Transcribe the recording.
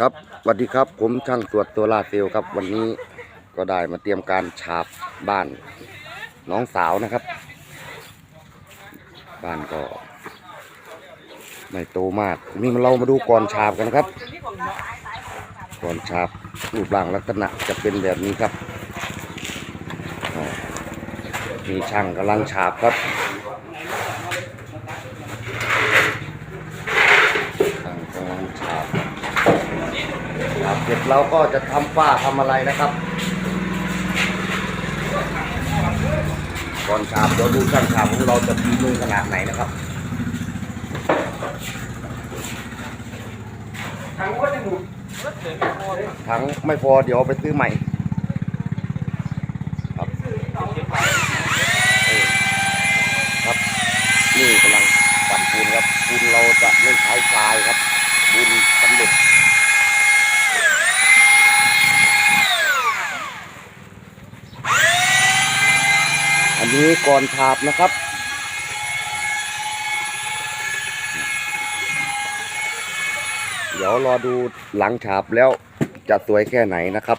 ครับสวัสดีครับผมช่างตรวจตัวลาเซลครับ วันนี้ก็ได้มาเตรียมการฉาบบ้านน้องสาวนะครับ บ้านก็ไม่โตมากนี่เรามาดูก่อนฉาบกันนะครับ ก่อนฉาบรูปร่างลักษณะจะเป็นแบบนี้ครับมีช่างกำลังฉาบครับ ช่างกำลังฉาบ ครับ เสร็จเราก็จะทำฝ้าทำอะไรนะครับ ก่อนฉาบเดี๋ยวดูช่างฉาบของเราจะมีมือขนาดไหนนะครับทั้งไม่พอเดี๋ยวเอาไปซื้อใหม่ ครับเออครับ นี่กำลังปั่นปูนครับปูนเราจะไม่ใช้ทรายครับปูนสำเร็จ อั นนี้ก่อนฉาบนะครับ เดี๋ยวรอดูหลังฉาบแล้วจะสวยแค่ไหนนะครับ